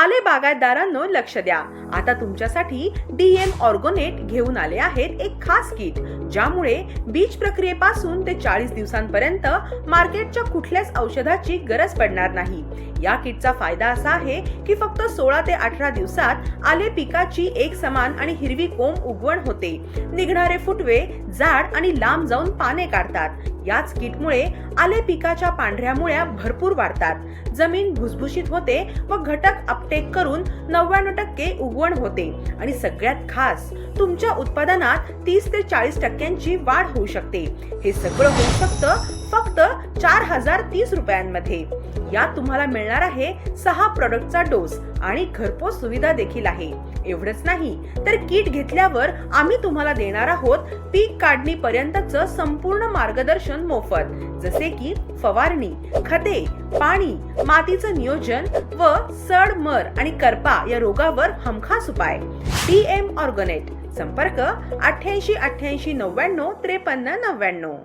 आले बागायतदारांनो लक्ष द्या. आता तुमच्यासाठी डीएम ऑर्गोनेट घेऊन आले आहेत एक खास किट ज्यामुळे बीज प्रक्रियेपासून ते चाळीस दिवसांपर्यंत मार्केटच्या कुठल्याच औषधाची गरज पडणार नाही. या किटचा फायदा असा आहे की फक्त सोळा ते अठरा दिवसात आले पिकाची एक समान आणि हिरवी कोंब उगवण होते. निघणारे फुटवे जाड आणि लांब जाऊन पाने काढतात. याच किटमुळे आले पिकाच्या पांढऱ्या मुळ्या भरपूर वाढतात. जमीन भुसभुशीत होते व घटक अपटेक करून नव्याण्णव टक्के उगवण होते. आणि सगळ्यात खास तुमच्या उत्पादनात तीस ते चाळीस टक्क्यांची वाढ होऊ शकते. हे सगळं होऊ शकतं चार हजार तीस रुपयांमध्ये. यात तुम्हाला मिळणार आहे सहा प्रोडक्टचा डोस आणि घरपोच सुविधा देखील आहे. एवढंच नाही तर किट घेतल्यावर आम्ही तुम्हाला देणार आहोत पीक काढणी पर्यंतच संपूर्ण मार्गदर्शन मोफत. जसे की फवारणी खते पाणी मातीचं नियोजन व सड मर आणि करपा या रोगावर हमखास उपाय. डी एम ऑर्गनेट संपर्क अठ्ठ्याऐंशी अठ्ठ्याऐंशी नव्याण्णव त्रेपन्न नव्याण्णव.